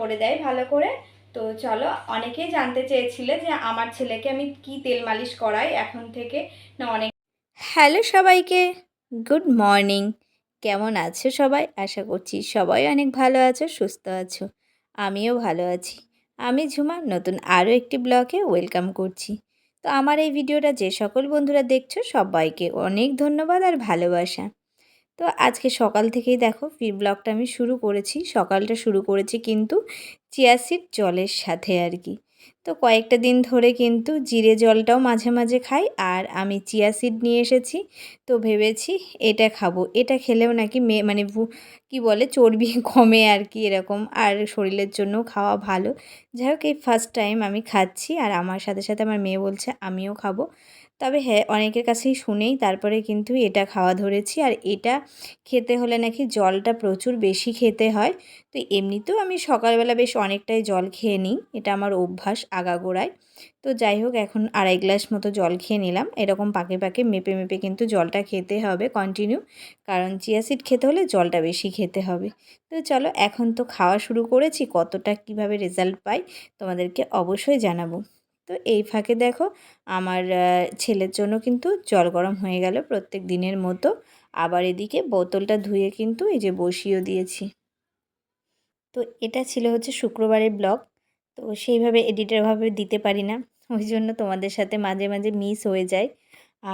করে দেয় ভালো করে। তো চলো, অনেকেই জানতে চেয়েছিলে যে আমার ছেলেকে আমি কি তেল মালিশ করাই এখন থেকে। না, অনেক হ্যালো সবাইকে, গুড মর্নিং। কেমন আছো সবাই? আশা করছি সবাই অনেক ভালো আছো, সুস্থ আছো। আমিও ভালো আছি। আমি ঝুমা, নতুন আরও একটি ব্লগে ওয়েলকাম করছি। তো আমার এই ভিডিওটা যে সকল বন্ধুরা দেখছ সবাইকে অনেক ধন্যবাদ আর ভালোবাসা। তো আজকে সকাল থেকেই দেখো ফির ব্লগটা আমি শুরু করেছি। সকালটা শুরু করেছি কিন্তু চিয়াসিড জলের সাথে আর কি। তো কয়েকটা দিন ধরে কিন্তু জিরে জলটাও মাঝে মাঝে খাই আর আমি চিয়া সিড নিয়ে এসেছি। তো ভেবেছি এটা খাব। এটা খেলেও নাকি মে মানে কি বলে চর্বি কমে আর কি এরকম। আর শরীরের জন্য খাওয়া ভালো। যাই হোক, এই ফার্স্ট টাইম আমি খাচ্ছি আর আমার সাথে সাথে আমার মেয়ে বলছে, আমিও খাব। তবে হ্যাঁ অনেকের কাছেই শুনেই তারপরে কিন্তু এটা খাওয়া ধরেছি। আর এটা খেতে হলে নাকি জলটা প্রচুর বেশি খেতে হয়। তো এমনিতেও আমি সকালবেলা বেশ অনেকটাই জল খেয়ে নিই। এটা আমার অভ্যাস আগাগোড়ায় তো যাই হোক, এখন আড়াই গ্লাস মতো জল খেয়ে নিলাম। এরকম পাকে পাকে মেপে মেপে কিন্তু জলটা খেতে হবে কন্টিনিউ কারণ চিয়াসিড খেতে হলে জলটা বেশি খেতে হবে। তো চলো, এখন তো খাওয়া শুরু করেছি। কতটা কীভাবে রেজাল্ট পাই তোমাদেরকে অবশ্যই জানাব। তো এই ফাঁকে দেখো আমার ছেলের জন্য কিন্তু জল গরম হয়ে গেল প্রত্যেক দিনের মতো। আবার এদিকে বোতলটা ধুয়ে কিন্তু এই যে বসিয়েও দিয়েছি। তো এটা ছিল হচ্ছে শুক্রবারের ব্লগ। তো সেইভাবে এডিটারভাবে দিতে পারি না, ওই জন্য তোমাদের সাথে মাঝে মাঝে মিস হয়ে যায়।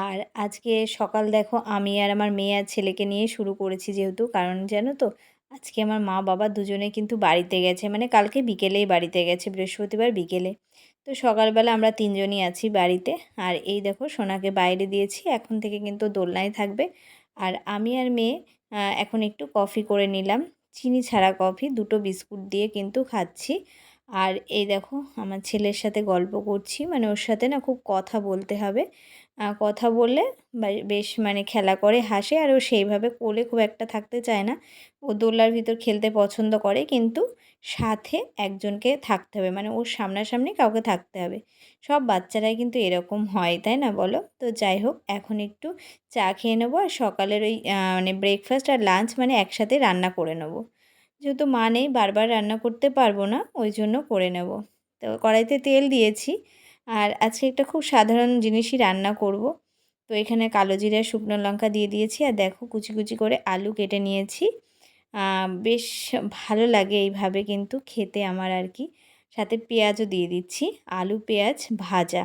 আর আজকে সকাল দেখো আমি আর আমার মেয়ে আর ছেলেকে নিয়ে শুরু করেছি যেহেতু, কারণ জানো তো আজকে আমার মা বাবা দুজনে কিন্তু বাড়িতে গেছে মানে কালকে বিকেলেই বাড়িতে গেছে, বৃহস্পতিবার বিকেলে। তো সকালবেলা আমরা তিনজনই আছি বাড়িতে। আর এই দেখো, সোনাকে বাইরে দিয়েছি। এখন থেকে কিন্তু দোলনায় থাকবে। আর আমি আর মেয়ে এখন একটু কফি করে নিলাম। চিনি ছাড়া কফি, দুটো বিস্কুট দিয়ে কিন্তু খাচ্ছি। আর এই দেখো, আমার ছেলের সাথে গল্প করছি। মানে ওর সাথে না খুব কথা বলতে হবে। কথা বললে বেশ মানে খেলা করে, হাসে। আর ও সেইভাবে কোলে খুব একটা থাকতে চায় না। ও দোলার ভিতর খেলতে পছন্দ করে। কিন্তু সাথে একজনকে থাকতে হবে। মানে ওর সামনাসামনি কাউকে থাকতে হবে। সব বাচ্চারাই কিন্তু এরকম হয়, তাই না বলো? তো যাই হোক, এখন একটু চা খেয়ে নেব আর সকালের ওই মানে ব্রেকফাস্ট আর লাঞ্চ মানে একসাথে রান্না করে নেব। যেহেতু মা নেই, বারবার রান্না করতে পারব না, ওই জন্য করে নেব। তো কড়াইতে তেল দিয়েছি। আর আজকে একটা খুব সাধারণ জিনিসই রান্না করব। তো এখানে কালো জিরা, শুকনো লঙ্কা দিয়ে দিয়েছি। আর দেখো, কুচি কুচি করে আলু কেটে নিয়েছি। বেশ ভালো লাগে এইভাবে কিন্তু খেতে আমার আর কি সাথে পেঁয়াজও দিয়ে দিচ্ছি, আলু, পেঁয়াজ ভাজা।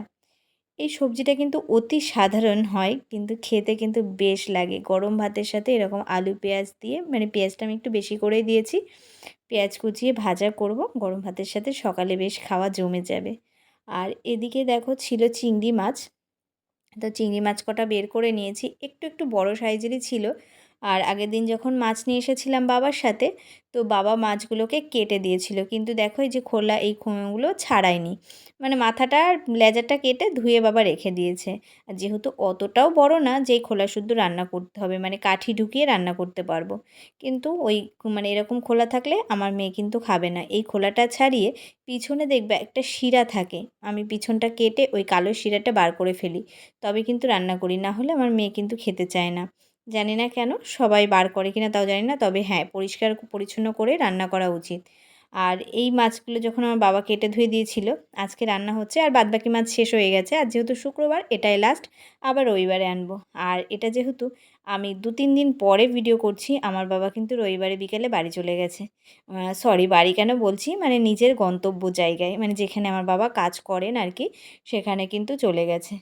এই সবজিটা কিন্তু অতি সাধারণ হয়, কিন্তু খেতে কিন্তু বেশ লাগে। গরম ভাতের সাথে এরকম আলু, পেঁয়াজ দিয়ে মানে পেঁয়াজটা আমি একটু বেশি করেই দিয়েছি। পেঁয়াজ কুচিয়ে ভাজা করব, গরম ভাতের সাথে সকালে বেশ খাওয়া জমে যাবে। আর এদিকে দেখো ছিল চিংড়ি মাছ। তো চিংড়ি মাছ কটা বের করে নিয়েছি, একটু একটু বড় সাইজেরই ছিল। আর আগের দিন যখন মাছ নিয়ে এসেছিলাম বাবার সাথে, তো বাবা মাছগুলোকে কেটে দিয়েছিল। কিন্তু দেখো এই যে খোলা এই খোঁগুলো ছাড়ায়নি। মানে মাথাটা আর লেজারটা কেটে ধুয়ে বাবা রেখে দিয়েছে। আর যেহেতু অতটাও বড় না, যেই খোলা শুদ্ধ রান্না করতে হবে মানে কাঠি ঢুকিয়ে রান্না করতে পারব। কিন্তু ওই মানে এরকম খোলা থাকলে আমার মেয়ে কিন্তু খাবে না। এই খোলাটা ছাড়িয়ে পিছনে দেখবে একটা শিরা থাকে। আমি পিছনটা কেটে ওই কালো শিরাটা বার করে ফেলি। তবে কিন্তু রান্না করি, না হলে আমার মেয়ে কিন্তু খেতে চায় না। জানি না কেন, সবাই বার করে কিনা তাও জানি না, তবে হ্যাঁ পরিষ্কার পরিচ্ছন্ন করে রান্না করা উচিত। আর এই মাছগুলো যখন আমার বাবা কেটে ধুয়ে দিয়েছিল, আজকে রান্না হচ্ছে আর বাদবাকি মাছ শেষ হয়ে গেছে। আর যেহেতু শুক্রবার, এটাই লাস্ট আবার রবিবারে আনব। আর এটা যেহেতু আমি দু তিন দিন পরে ভিডিও করছি, আমার বাবা কিন্তু রবিবারে বিকেলে বাড়ি চলে গেছে। সরি বাড়ি কেন বলছি? মানে নিজের গন্তব্য জায়গায় মানে যেখানে আমার বাবা কাজ করেন আর কি, সেখানে কিন্তু চলে গেছে।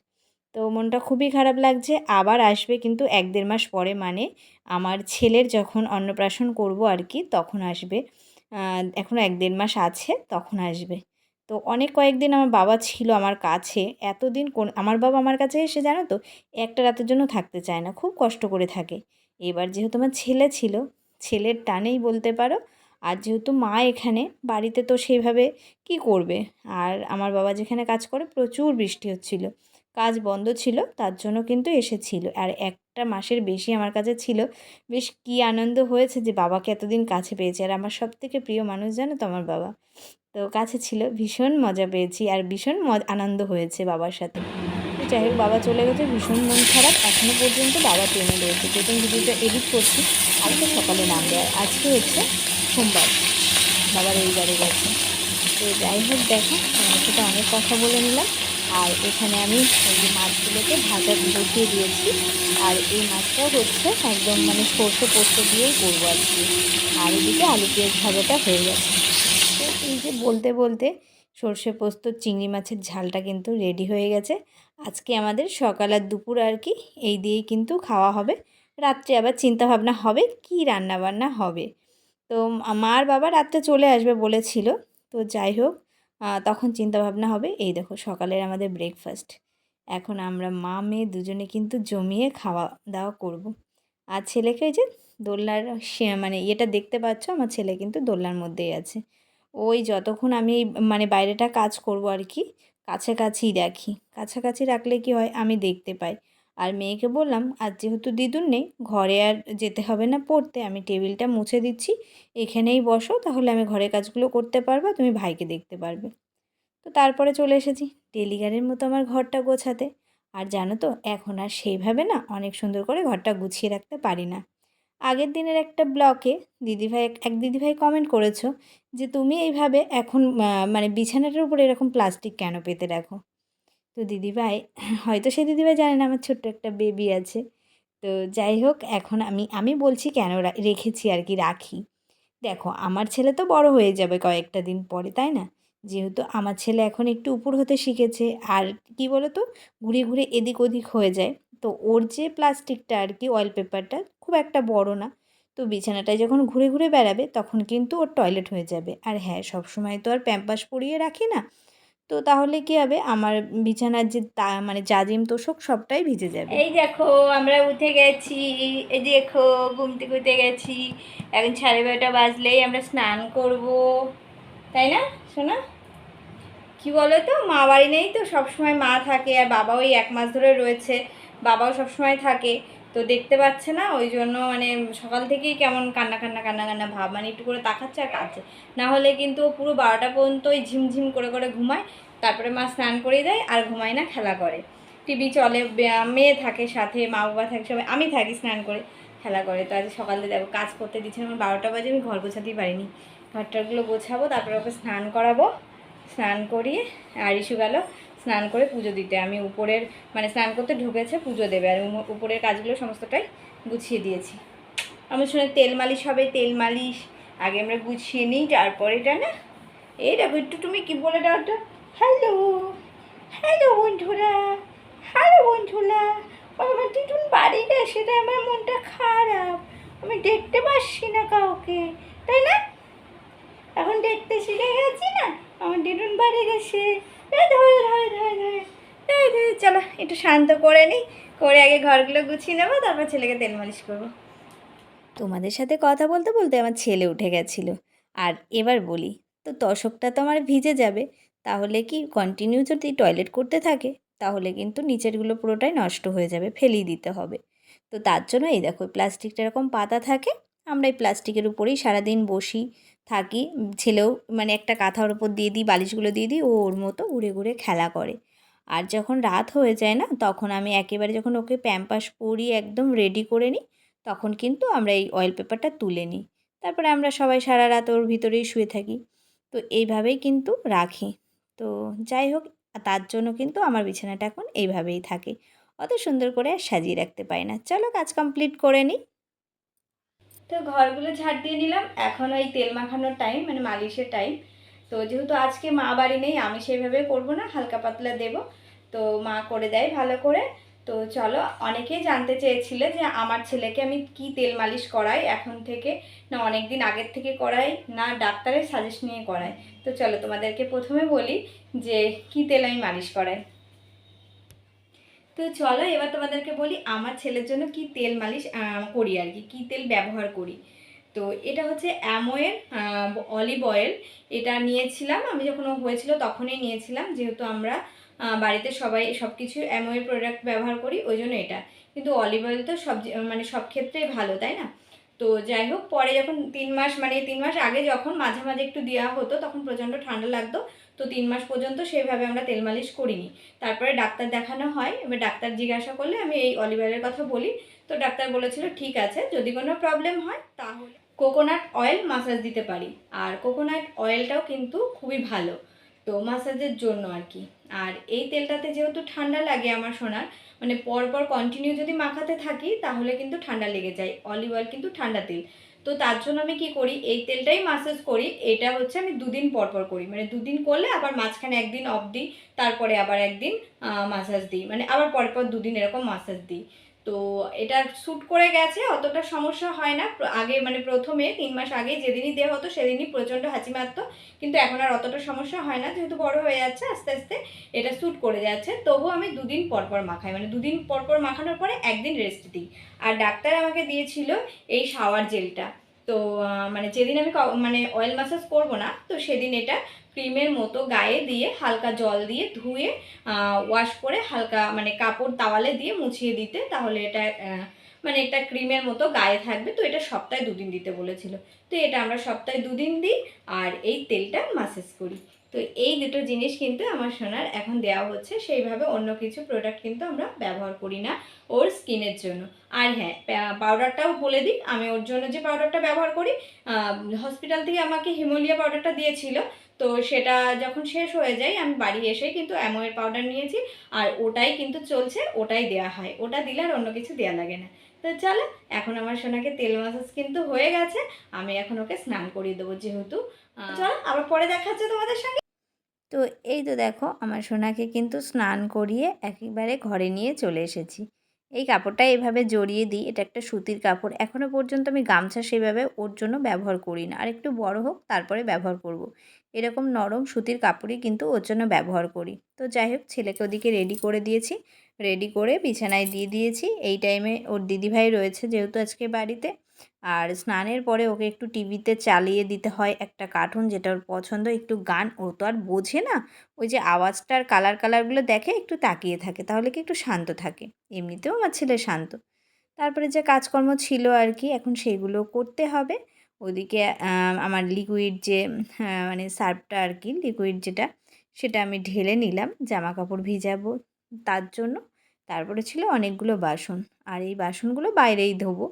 তো মনটা খুবই খারাপ লাগছে। আবার আসবে কিন্তু এক দেড় মাস পরে মানে আমার ছেলের যখন অন্নপ্রাশন করব আর কি তখন আসবে। এখনও এক দেড় মাস আছে, তখন আসবে। তো অনেক কয়েকদিন আমার বাবা ছিল আমার কাছে। এতদিন কোন আমার বাবা আমার কাছে এসে জানো তো একটা রাতের জন্য থাকতে চায় না, খুব কষ্ট করে থাকে। এবার যেহেতু আমার ছেলে ছিল, ছেলের টানেই বলতে পারো। আর যেহেতু মা এখানে, বাড়িতে তো সেইভাবে কি করবে? আর আমার বাবা যেখানে কাজ করে প্রচুর বৃষ্টি হচ্ছিল। কাজ বন্ধ ছিল, তার জন্য কিন্তু এসেছিল। আর একটা মাসের বেশি আমার কাছে ছিল। বেশ কি আনন্দ হয়েছে যে বাবাকে এতদিন কাছে পেয়েছি। আর আমার সব থেকে প্রিয় মানুষ জানো তো আমার বাবা? তো কাছে ছিল। ভীষণ মজা পেয়েছি আর ভীষণ আনন্দ হয়েছে বাবার সাথে। যাই হোক, বাবা চলে গেছে। ভীষণ মন খারাপ। এখনও পর্যন্ত বাবা ট্রেনে রয়েছে। যেদিন ভিডিওটা এডিট করছি। কালকে সকালে নাম দেয় আজকে হচ্ছে সোমবার। বাবা রবিবারে গেছে। তো যাই হোক, দেখো তোমার সাথে অনেক কথা বলে নিলাম। আর এখানে আমি ওই যে মাছগুলোকে ভাজা বসিয়ে দিয়েছি। আর এই মাছটা হচ্ছে একদম মানে সর্ষে পোস্ত দিয়েই করব আর কি। আর এদিকে আলু পেঁয়াজ ভাজাটা হয়ে গেছে। তো এই যে বলতে বলতে সর্ষে পোস্ত চিংড়ি মাছের ঝালটা কিন্তু রেডি হয়ে গেছে। আজকে আমাদের সকাল আর দুপুর আর কি, এই দিয়েই কিন্তু খাওয়া হবে। রাত্রে আবার চিন্তা ভাবনা হবে, কি রান্না বান্না হবে? তো মার বাবা রাত্রে চলে আসবে বলেছিল। তো যাই হোক তখন চিন্তা ভাবনা হবে, এই দেখো সকালের আমাদের ব্রেকফাস্ট এখন আমরা মা, মেয়ে দুজনে কিন্তু জমিয়ে খাওয়া দাওয়া করব। আর ছেলেকে যে দোলনার মানে ইয়েটা দেখতে পাচ্ছ, আমার ছেলে কিন্তু দোলনার মধ্যেই আছে। ওই যতক্ষণ আমি মানে বাইরেটা কাজ করব আর কি কাছাকাছিই রাখি। কাছাকাছি রাখলে কি হয়? আমি দেখতে পাই। আর মেয়েকে বললাম, আজ যেহেতু দিদুন নেই, ঘরে আর যেতে হবে না পড়তে, আমি টেবিলটা মুছে দিচ্ছি, এখানেই বসো, তাহলে আমি ঘরের কাজগুলো করতে পারব তুমি ভাইকে দেখতে পারবে। তো তারপরে চলে এসেছি ডেলিগারের মতো আমার ঘরটা গোছাতে। আর জানো তো, এখন আর সেইভাবে না অনেক সুন্দর করে ঘরটা গুছিয়ে রাখতে পারি না। আগের দিনের একটা ব্লকে দিদিভাই, এক দিদিভাই কমেন্ট করেছ যে, তুমি এইভাবে এখন মানে বিছানাটার উপরে এরকম প্লাস্টিক কেন পেতে রাখো? তো দিদিভাই, হয়তো সে দিদিভাই জানে না আমার ছোট্ট একটা বেবি আছে। তো যাই হোক, এখন আমি আমি বলছি কেন রেখেছি আর কি রাখি। দেখো, আমার ছেলে তো বড় হয়ে যাবে কয়েকটা দিন পরে, তাই না? যেহেতু আমার ছেলে এখন একটু উপর হতে শিখেছে, আর কি বলো তো ঘুরে ঘুরে এদিক ওদিক হয়ে যায়। তো ওর যে প্লাস্টিকটা আর কি অয়েল পেপারটা খুব একটা বড় না। তো বিছানাটায় যখন ঘুরে ঘুরে বেড়াবে, তখন কিন্তু ওর টয়লেট হয়ে যাবে। আর হ্যাঁ সব সময় তো আর প্যাম্পাস পরিয়ে রাখি না। তো তাহলে কি হবে? আমার বিছানার যে তা মানে জাজিম তোষক সবটাই ভিজে যাবে। এই দেখো, আমরা উঠে গেছি, এই দেখো, ঘুম থেকে গেছি। এখন সাড়ে বারোটা বাজলেই আমরা স্নান করব। তাই না শোনা কি বলো তো মা বাড়ি নেই তো, সবসময় মা থাকে, আর বাবাও এই এক মাস ধরে রয়েছে, বাবাও সবসময় থাকে। তো দেখতে পাচ্ছে না, ওই জন্য মানে সকাল থেকেই কেমন কান্না কান্না কান্না কান্না ভাব মানে একটু করে তাকাচ্ছে আর কাঁদছে। না হলে কিন্তু পুরো বারোটা পর্যন্ত ওই ঝিমঝিম করে করে ঘুমায়, তারপরে মা স্নান করিয়ে দেয় আর ঘুমায় না, খেলা করে। টিভি চলে মেয়ে থাকে সাথে, মা বাবা থাকে সবাই, আমি থাকি স্নান করে, খেলা করে। তো আজ সকালে দেখো, কাজ করতে দিচ্ছে আমার বারোটা বাজে, আমি ঘর গোছাতেই পারিনি। ঘরটাগুলো গোছাবো, তারপরে ওকে স্নান করাবো। স্নান করিয়ে, আর ইস্যু গেল স্নান করে পুজো দিতে। আমি উপরের মানে স্নান করতে ঢুকেছে, পুজো দেবে। আর উপরের কাজগুলো সমস্তটাই গুছিয়ে দিয়েছি। আমি শুনে তেল মালিশ হবে, তেল মালিশ, আগে আমরা গুছিয়ে নিই, তারপরে এটা না? এই দেখো, একটু তুমি কি বলে দাও তো? হ্যালো হ্যালো বন্ধুরা হ্যালো বন্ধুরা। আমার টিটুন বাড়ি না, সেটা আমার মনটা খারাপ। আমি দেখতে পাচ্ছি না কাউকে, তাই না? এখন দেখতে শিখে গেছি না? আমার টিটুন বাড়ি গেছে। চলো, একটু শান্ত করে নিই করে আগে ঘরগুলো গুছিয়ে নেব, তারপর ছেলেকে তেল মালিশ করব। তোমাদের সাথে কথা বলতে বলতে আমার ছেলে উঠে গেছিল। আর এবার বলি, তো দশকটা তো আমার ভিজে যাবে, তাহলে কি কন্টিনিউ যদি টয়লেট করতে থাকে, তাহলে কিন্তু নিচেরগুলো পুরোটাই নষ্ট হয়ে যাবে ফেলেই দিতে হবে। তো তার জন্য এই দেখো প্লাস্টিকটা এরকম পাতা থাকে, আমরা এই প্লাস্টিকের উপরেই সারাদিন বসি থাকি। ছেলেও মানে একটা কাঁথার ওপর দিয়ে দিই, বালিশগুলো দিয়ে দিই, ও ওর মতো উড়ে ঘুরে খেলা করে। আর যখন রাত হয়ে যায় না, তখন আমি একেবারে যখন ওকে প্যাম্পাস পরিয়ে একদম রেডি করে নিই, তখন কিন্তু আমরা এই অয়েল পেপারটা তুলে নিই। তারপরে আমরা সবাই সারা রাত ওর ভিতরেই শুয়ে থাকি। তো এইভাবেই কিন্তু রাখি। তো যাই হোক, তার জন্য কিন্তু আমার বিছানাটা এখন এইভাবেই থাকে। অত সুন্দর করে আর সাজিয়ে রাখতে পারি না। চলো কাজ কমপ্লিট করে নিই। তো ঘরগুলো ঝাড় দিয়ে নিলাম। এখন ওই তেল মাখানোর টাইম মানে মালিশের টাইম তো যেহেতু আজকে মা বাড়ি নেই, আমি সেইভাবে করব না, হালকা পাতলা দেব। তো মা করে দেয় ভালো করে। তো চলো, অনেকেই জানতে চেয়েছিলে যে আমার ছেলেকে আমি কি তেল মালিশ করাই এখন থেকে, না অনেক দিন আগের থেকে করাই, না ডাক্তারের সাজেস্ট নিয়ে করাই। তো চলো তোমাদেরকে প্রথমে বলি যে কি তেল আমি মালিশ করাই। তো চলো এবার তোমাদেরকে বলি আমার ছেলের জন্য কি তেল মালিশ করি আর কি, কী তেল ব্যবহার করি। তো এটা হচ্ছে অ্যামোয়ের অলিভ অয়েল। এটা নিয়েছিলাম আমি যখন হয়েছিল তখনই নিয়েছিলাম, যেহেতু আমরা বাড়িতে সবাই সব কিছু অ্যামোয়ের প্রোডাক্ট ব্যবহার করি, ওই জন্য এটা। কিন্তু অলিভ অয়েল তো সব মানে সব ক্ষেত্রেই ভালো, তাই না? তো যাই হোক, পরে যখন তিন মাস মানে তিন মাস আগে যখন মাঝে মাঝে একটু দেওয়া হতো, তখন প্রচণ্ড ঠান্ডা লাগতো। তো তিন মাস পর্যন্ত সেইভাবে আমরা তেল মালিশ করিনি। তারপরে ডাক্তার দেখানো হয়, এবার ডাক্তার জিজ্ঞাসা করলে আমি এই অলিভ অয়েলের কথা বলি। তো ডাক্তার বলেছিল, ঠিক আছে, যদি কোনো প্রবলেম হয়, তাহলে কোকোনাট অয়েল মাসাজ দিতে পারি। আর কোকোনাট অয়েলটাও কিন্তু খুবই ভালো, তো মাসাজের জন্য আর কি। আর এই তেলটাতে যেহেতু ঠান্ডা লাগে আমার সোনার মানে পরপর কন্টিনিউ যদি মাখাতে থাকি, তাহলে কিন্তু ঠান্ডা লেগে যায়। অলিভ অয়েল কিন্তু ঠান্ডা তেল। তো তার জন্য আমি কি করি? এই তেলটাই মাসাজ করি। এটা হচ্ছে আমি দুদিন পর পর করি। মানে দুদিন করলে আবার মাঝখানে একদিন অফ দিই, তারপরে আবার একদিন মাসাজ দিই। মানে আবার পরপর পর দুদিন এরকম মাসাজ দিই। তো এটা শ্যুট করে গেছে, অতটা সমস্যা হয় না। আগে মানে প্রথমে, তিন মাস আগে যেদিনই দেওয়া হতো সেদিনই প্রচণ্ড হাঁচি মারতো। কিন্তু এখন আর অতটা সমস্যা হয় না, যেহেতু বড় হয়ে যাচ্ছে, আস্তে আস্তে এটা শ্যুট করে যাচ্ছে। তবুও আমি দুদিন পরপর পর মাখাই মানে দুদিন পরপর পর মাখানোর পরে একদিন রেস্ট দিই। আর ডাক্তার আমাকে দিয়েছিল এই শাওয়ার জেলটা তো মানে যেদিন আমি মানে অয়েল ম্যাসাজ করব না, তো সেদিন এটা ক্রিমের মতো গায়ে দিয়ে হালকা জল দিয়ে ধুয়ে ওয়াশ করে হালকা মানে কাপড় তাওয়ালে দিয়ে মুছিয়ে দিতে, তাহলে এটা মানে এটা ক্রিমের মতো গায়ে থাকবে। তো এটা সপ্তাহে দুদিন দিতে বলেছিল। তো এটা আমরা সপ্তাহে দুদিন দিই, আর এই তেলটা মাসাজ করি। তো এই দুটো জিনিস কিন্তু আমার সোনার এখন দেওয়া হচ্ছে, সেইভাবে অন্য কিছু প্রোডাক্ট কিন্তু আমরা ব্যবহার করি না ওর স্কিনের জন্য। আর হ্যাঁ পাউডারটাও বলে দিই, আমি ওর জন্য যে পাউডারটা ব্যবহার করি হসপিটাল থেকে আমাকে হিমোলিয়া পাউডারটা দিয়েছিল, তো সেটা যখন শেষ হয়ে যায়, আমি বাড়ি এসে কিন্তু অ্যামোয়ের পাউডার নিয়েছি, আর ওটাই কিন্তু চলছে, ওটাই দেওয়া হয়। ওটা দিলে আর অন্য কিছু দেওয়া লাগে না। তো চলো, এখন আমার সোনাকে তেল মাসাজ কিন্তু হয়ে গেছে, আমি এখন ওকে স্নান করিয়ে দেবো যেহেতু। চলো, আবার পরে দেখা হচ্ছে তোমাদের সঙ্গে। তো এই তো দেখো, আমার সোনাকে কিন্তু স্নান করিয়ে একেবারে ঘরে নিয়ে চলে এসেছি। এই কাপড়টা এভাবে জড়িয়ে দিই, এটা একটা সুতির কাপড়। এখনও পর্যন্ত আমি গামছা সেভাবে ওর জন্য ব্যবহার করি না। আর একটু বড় হোক, তারপরে ব্যবহার করব। এরকম নরম সুতির কাপড়ই কিন্তু ওর জন্য ব্যবহার করি। তো যাই হোক, ছেলেকে ওদিকে রেডি করে দিয়েছি। রেডি করে বিছানায় দিয়ে দিয়েছি। এই টাইমে ওর দিদিভাই রয়েছে যেহেতু আজকে বাড়িতে। আর স্নানের পরে ওকে একটু টিভিতে চালিয়ে দিতে হয় একটা কার্টুন যেটা ওর পছন্দ। একটু গান ও তো আর বোঝে না। ওই যে আওয়াজটার কালার কালারগুলো দেখে একটু তাকিয়ে থাকে তাহলে কি একটু শান্ত থাকে। এমনিতেও আমার ছেলে শান্ত। তারপরে যে কাজকর্ম ছিল আর কি এখন সেগুলো করতে হবে। ওদিকে আমার লিকুইড যে হ্যাঁ, মানে সার্ফটা আর কি লিকুইড যেটা সেটা আমি ঢেলে নিলাম জামা কাপড় ভিজাবো। তার জন্য। তারপরে ছিল অনেকগুলো বাসন। আর এই বাসনগুলো বাইরেই ধোবো।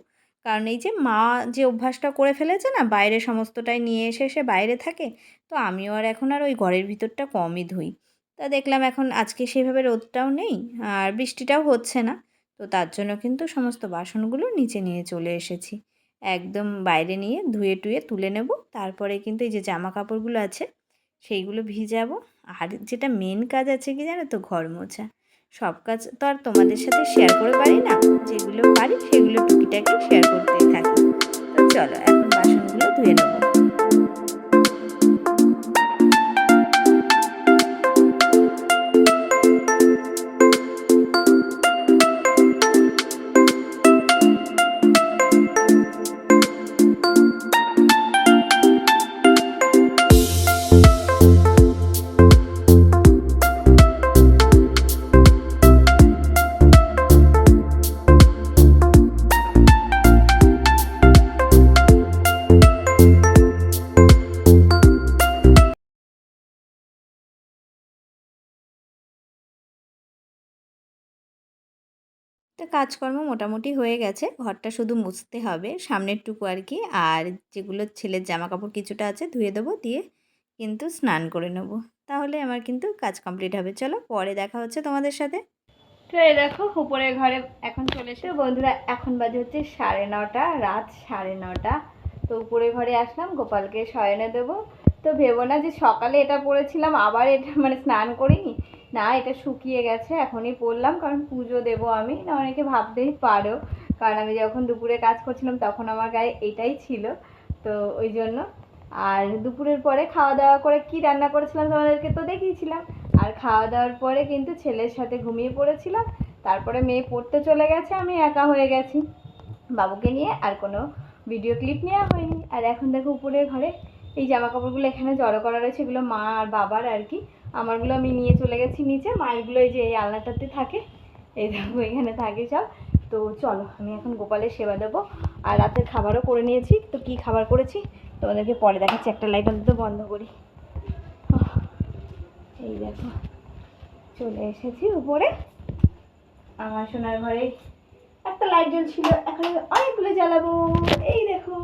কারণ এই যে মা যে অভ্যাসটা করে ফেলেছে না, বাইরে সমস্তটাই নিয়ে এসে সে বাইরে থাকে, তো আমিও আর এখন আর ওই ঘরের ভিতরটা কমই ধুই। তা দেখলাম এখন আজকে সেভাবে রোদটাও নেই, আর বৃষ্টিটাও হচ্ছে না, তো তার জন্য কিন্তু সমস্ত বাসনগুলো নিচে নিয়ে চলে এসেছি। একদম বাইরে নিয়ে ধুয়ে টুয়ে তুলে নেব। তারপরে কিন্তু এই যে জামা কাপড়গুলো আছে, সেইগুলো ভিজাবো। আর যেটা মেন কাজ আছে কি জানো তো, ঘর মোছা। সব কাজ তো আর তোমাদের সাথে শেয়ার করে পারি না। যেগুলো পারি সেগুলো টুকিটাকি শেয়ার করতেই থাকি। তো চলো, এখন বাসনগুলো ধুয়ে নেব। কাজকর্ম মোটামুটি হয়ে গেছে। ঘরটা শুধু মুছতে হবে সামনেরটুকু আর কি। আর যেগুলো ছেলের জামা কাপড় কিছুটা আছে ধুয়ে দেবো, দিয়ে কিন্তু স্নান করে নেব। তাহলে আমার কিন্তু কাজ কমপ্লিট হবে। চলো পরে দেখা হচ্ছে তোমাদের সাথে। তো এই দেখো উপরের ঘরে এখন চলে এসে বন্ধুরা, এখন বাজে হচ্ছে সাড়ে নটা, রাত সাড়ে নটা। তো উপরের ঘরে আসলাম, গোপালকে শয়নে দেবো। তো ভেবো না যে সকালে এটা পরেছিলাম আবার এটা মানে স্নান করিনি। না, এটা শুকিয়ে গেছে, এখনই পরলাম, কারণ পুজো দেবো আমি, না অনেকে ভাবতেই পারো। কারণ আমি যখন দুপুরে কাজ করছিলাম, তখন আমার গায়ে এটাই ছিল। তো ওই জন্য। আর দুপুরের পরে খাওয়া দাওয়া করে কি রান্না করেছিলাম তোমাদেরকে তো দেখিয়েছিলাম। আর খাওয়া দাওয়ার পরে কিন্তু ছেলের সাথে ঘুমিয়ে পড়েছিলাম। তারপরে মেয়ে পড়তে চলে গেছে, আমি একা হয়ে গেছি। বাবুকে নিয়ে আর কোনো ভিডিও ক্লিপ নেওয়া হয়নি। আর এখন দেখো উপরের ঘরে এই জামা কাপড়গুলো এখানে জড়ো করা রয়েছে, এগুলো মা আর বাবার আর কি। আমারগুলো আমি নিয়ে চলে গেছি নিচে মায়েরগুলো এই যে এই আলনাটাতে থাকে, এই দেখো এখানে থাকে সব। তো চলো, আমি এখন গোপালের সেবা দেবো। আর রাতের খাবারও করে নিয়েছি। তো কি খাবার করেছি? তোমাদেরকে পরে দেখাচ্ছি, একটা লাইট অন্তত বন্ধ করি। এই দেখো, চলে এসেছি উপরে। আমার সোনার ঘরে একটা লাইট জ্বলছিল, এখন অনেকগুলো জ্বালাবো। এই দেখো।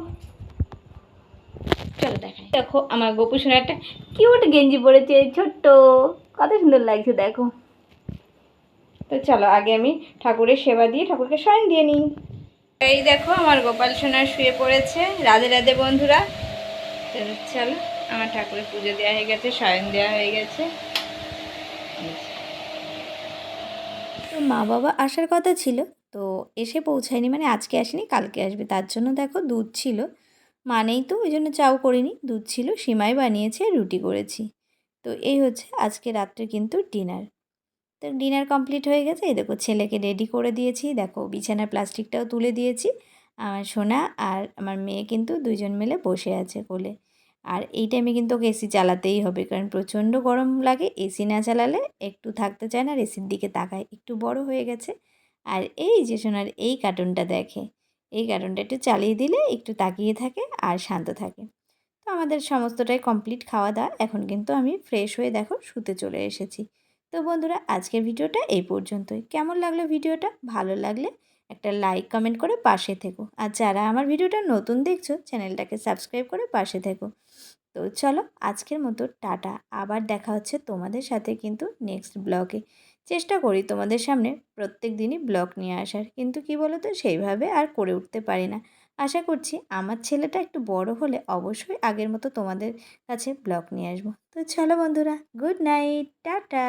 চলো দেখাই। দেখো আমার গোপু সোনা একটা কিউট গেঞ্জি পরেছে, ছোট্ট। কত সুন্দর লাগছে, দেখো। তো চলো, আগে আমি ঠাকুরের সেবা দিয়ে ঠাকুরকে শয়ন দিয়ে নিই। এই দেখো, আমার গোপাল সোনা শুয়ে পড়েছে। রাধে রাধে বন্ধুরা। চলো, আমার ঠাকুরের পুজো দেওয়া হয়ে গেছে শয়ন দেওয়া হয়ে গেছে। তো মা বাবা আসার কথা ছিল, তো এসে পৌঁছায়নি মানে আজকে আসেনি, কালকে আসবে। তার জন্য দেখো দুধ ছিল। মানেই তো ওই জন্য চাও করিনি, দুধ ছিল, সিমাই বানিয়েছে, রুটি করেছি। তো এই হচ্ছে আজকে রাত্রে কিন্তু ডিনার। তো ডিনার কমপ্লিট হয়ে গেছে, এই দেখো ছেলেকে রেডি করে দিয়েছি, দেখো বিছানার প্লাস্টিকটাও তুলে দিয়েছি, আমার সোনা আর আমার মেয়ে কিন্তু দুইজন মিলে বসে আছে কোলে। আর এই টাইমে কিন্তু ওকে এসি চালাতেই হবে, কারণ প্রচণ্ড গরম লাগে এসি না চালালে একটু থাকতে চায় না, আর এসির দিকে তাকায়, একটু বড় হয়ে গেছে। আর এই যে সোনার এই কার্টুনটা দেখে এই কার্টুনটা একটু চালিয়ে দিলে একটু তাকিয়ে থাকে আর শান্ত থাকে। তো আমাদের সমস্তটাই কমপ্লিট খাওয়া দাওয়া। এখন কিন্তু আমি ফ্রেশ হয়ে দেখো শুতে চলে এসেছি। তো বন্ধুরা, আজকের ভিডিওটা এই পর্যন্তই। কেমন লাগল ভিডিওটা? ভালো লাগলে একটা লাইক কমেন্ট করে পাশে থেকো। আর যারা আমার ভিডিওটা নতুন দেখছ, চ্যানেলটাকে সাবস্ক্রাইব করে পাশে থেকো। তো চলো আজকের মতো, টাটা। আবার দেখা হচ্ছে তোমাদের সাথে কিন্তু নেক্সট ব্লগে চেষ্টা করি তোমাদের সামনে প্রত্যেক দিনই ব্লগ নিয়ে আসার। কিন্তু কি বলো তো সেইভাবে আর করে উঠতে পারি না। আশা করছি আমার ছেলেটা একটু বড় হলে অবশ্যই আগের মতো তোমাদের কাছে ব্লগ নিয়ে আসব। তো চলো বন্ধুরা, গুড নাইট, টাটা।